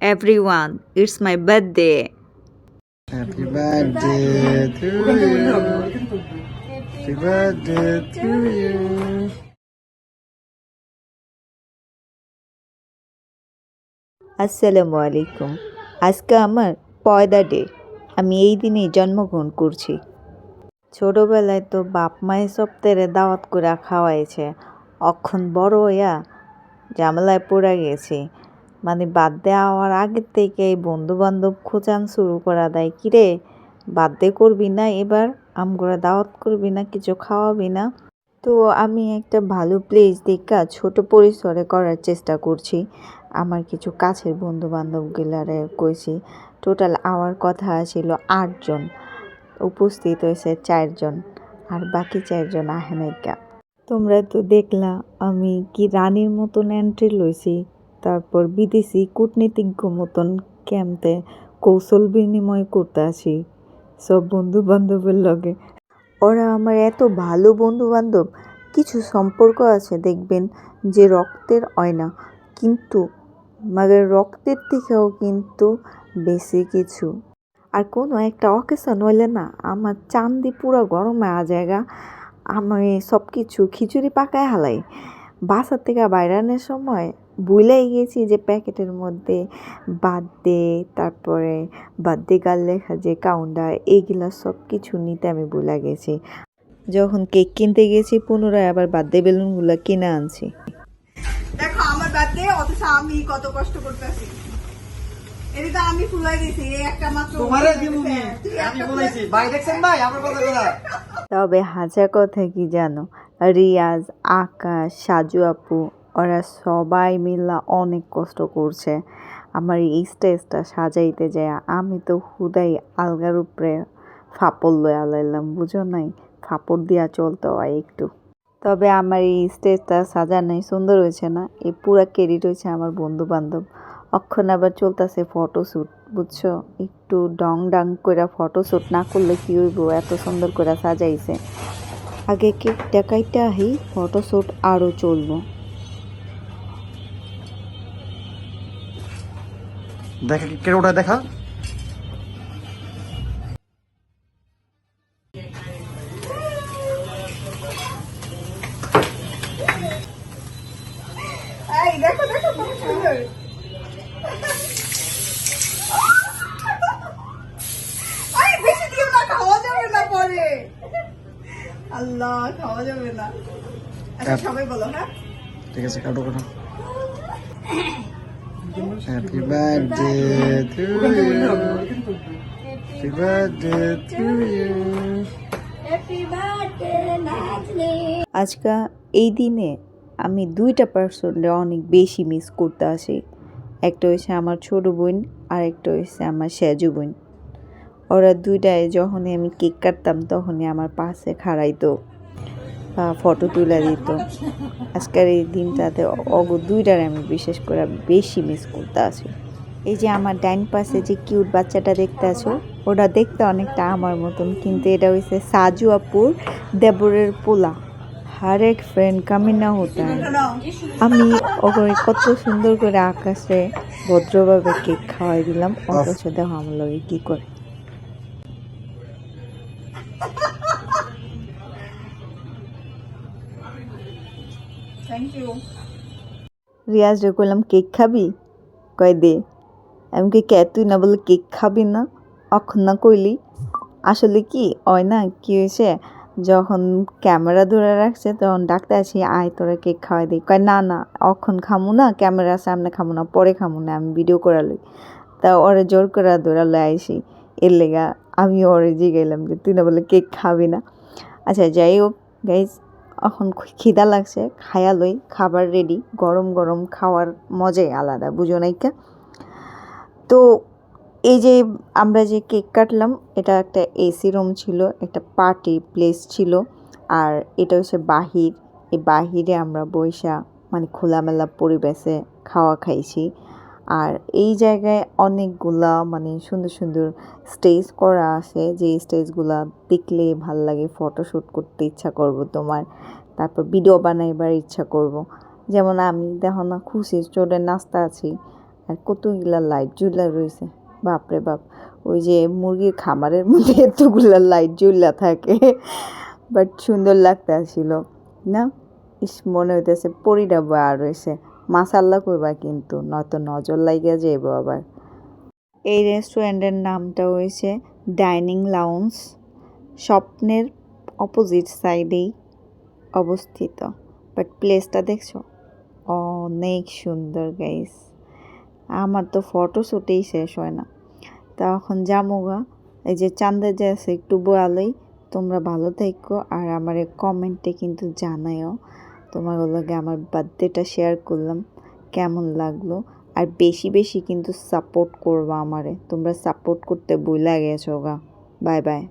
everyone, it's my birthday. Happy birthday to you. Happy birthday to you. আসসালামু আলাইকুম আজকে আমার পয়দা ডে আমি এই দিনেই জন্মগ্রহণ করছি ছোটবেলায় তো বাপ মায়ের সপ্তাহে দাওয়াত করে খাওয়াইছে অক্ষণ বড় হইয়া ঝামেলায় পড়ে গেছি মানে বাদ দেওয়ার আগের থেকে এই বন্ধু বান্ধব খোঁজান শুরু করা দেয়। কিরে বার্থডে করবি না এবার? আম করে দাওয়াত করবি না? কিছু খাওয়াবি না? তো আমি একটা ভালো প্লেস দেখা ছোট পরিসরে করার চেষ্টা করছি। আমার কিছু কাছের বন্ধু বান্ধবগুলারে কইছি টোটাল আমার কথা ছিল আটজন উপস্থিত হয়েছে চারজন আর বাকি চারজন আহে তোমরা তো দেখলা, আমি কি রানীর মতন এন্ট্রি লইছি। তারপর বিদেশি কূটনীতিজ্ঞ মতন ক্যাম্পে কৌশল বিনিময় করতে আসি। সব বন্ধু বান্ধবের লগে। ওরা আমার এত ভালো বন্ধু বান্ধব কিছু সম্পর্ক আছে দেখবেন যে রক্তের হয় না কিন্তু মানে রক্তের থেকেও কিন্তু বেশি কিছু। আর কোনো একটা অকেশন হইলে না, আমার চান্দি পুরো গরমে আ জায়গা আমি সব কিছু খিচুড়ি পাকায় হালাই। বাসার থেকে বাইরানোর সময় ভুলেই গেছি যে প্যাকেটের মধ্যে বার্থডে তারপরে বার্থডে গার্ল লেখা যে কাউন্টার এইগুলা সব কিছু নিতে আমি ভুলে গেছি। যখন কেক কিনতে গেছি পুনরায় আবার বার্থডে বেলুনগুলো কিনে আনছি। দেখো আমার বার্থডে অথচ আমি কত কষ্ট করতেছি। এটা আমি ফুলাই দিছি এই একটা মাত্র তোমারে দিমু আমি বলেছি ভাই দেখছেন ভাই? আমার কথা কথা তবে হাজার কথা কি জানো? রিয়াজ আকাশ সাজু আপু ওরা সবাই মিলা অনেক কষ্ট করছে। আমার এই স্টেজটা সাজাইতে যায়। আমি তো হুদাই আলগার উপরে ফাপড় লয়ে আলাইলাম বুঝো নাই? ফাপড় দিয়া চলতে হয় একটু। তবে আমার এই স্টেজটা সাজানোই সুন্দর হয়েছে না? এই পুরা ক্রেডিট হয়েছে আমার বন্ধু বান্ধব অক্ষণ আবার চলতেছে ফটোশ্যুট বুঝছ? একটু ডং ডাং করে ফটোশ্যুট না করলে কি হইব? এত সুন্দর করে সাজাইছে। আগে কেকটা কাইটা আহি ফটোশ্যুট আরও চলবো। দেখা কে ওটা দেখা দেখো দেখো কত সুন্দর। বেশি দিও না খাওয়া যাবে না পরে। আল্লাহ খাওয়া যাবে না। আচ্ছা। সবাই বলো হ্যাঁ? ঠিক আছে কাটো কাটো। Happy birthday to you happy birthday to you আজকে এই দিনে আমি দুইটা পার্সনরে অনেক বেশি মিস করতে আসি। একটা হয়েছে আমার ছোট বোন আর একটা হয়েছে আমার সেজু বোন। ওরা দুইটায় যখনই আমি কেক কাটতাম তখনই আমার পাশে খাড়াইতো। ফটো তুলে দিত। আজকের এই দিনটাতে অগ, দুইটার আমি বিশেষ করে বেশি মিস করতে আছি এই যে আমার ডাইন পাশে যে কিউট বাচ্চাটা দেখতে আছো, ওটা দেখতে অনেকটা আমার মতন, কিন্তু এটা হয়েছে সাজু আপুর দেবরের পোলা। হার এক ফ্রেন্ড কামি না হতে আমি ওকে কত সুন্দর করে আকাশে ভদ্রভাবে কেক খাওয়াই দিলাম, অথচ দেখো আমার লগে কি করে। থ্যাংক ইউ রিয়াজ রে কইলাম, কেক খাবি? কয়, দে। আমি কি কে তুই? না বলে, কেক খাবি না। অখন না কইলি। আসলে কি, হয় না, কি হয়েছে? যখন ক্যামেরা ধরে রাখছে, তখন ডাক্তার আছি আয়, তোরা কেক খাওয়াই দিই কয়, না না অখন খামু না ক্যামেরার সামনে খামু না, পরে খামু না, আমি ভিডিও করা লই। তা ওরে জোর করে ধরা লই আইসি। এর লেগা আমি ওরে জিগাইলাম যে, তুই না বলে কেক খাবি না। আচ্ছা যাই হোক গাইজ এখন খিদা লাগছে, খায়া লই, খাবার রেডি গরম গরম খাওয়ার মজাই আলাদা, বুঝো নাইকা তো এই যে আমরা যে কেক কাটলাম, এটা একটা এসি রুম ছিল, একটা পার্টি প্লেস ছিল, আর এটা হচ্ছে বাহির। এই বাহিরে আমরা বৈশা মানে খোলামেলা পরিবেশে খাওয়া খাইছি। আর এই জায়গায় অনেকগুলা মানে সুন্দর সুন্দর স্টেজ করা আছে। যে স্টেজগুলা দেখলে ভালো লাগে ফটোশ্যুট করতে ইচ্ছা করব তোমার। তারপর ভিডিও বানাইবার ইচ্ছা করব। যেমন আমি দেখো না খুশি চোরের নাস্তা আছি আর কতগুলা লাইট জ্বলা রয়েছে। বাপরে বাপ, ওই যে মুরগির খামারের মধ্যে এতগুলা লাইট জ্বলা থাকে। বাট সুন্দর লাগতে আসছিল না? ইস, মনে হইতেছে পরিটা বার রয়েছে মাসাল্লা করবা কিন্তু, নয়তো নজর লাগিয়া যাইব আবার। এই রেস্টুরেন্টের নামটা হয়েছে ডাইনিং লাউন্স স্বপ্নের অপোজিট সাইডেই অবস্থিত। বাট প্লেসটা দেখছ? অনেক সুন্দর গাইস। আমার তো ফটো শুটেই শেষ হয় না। তখন জামুগা এই যে চাঁদের যে আছে একটু বোয়ালেই, তোমরা ভালো থাকো আর আমার কমেন্টে কিন্তু জানাইও তোমার লগে আমার বার্থডেটা শেয়ার করলাম। কেমন লাগল? আর বেশি বেশি কিন্তু সাপোর্ট করবা আমারে। তোমরা সাপোর্ট করতে বইলা গেছো গা। Bye bye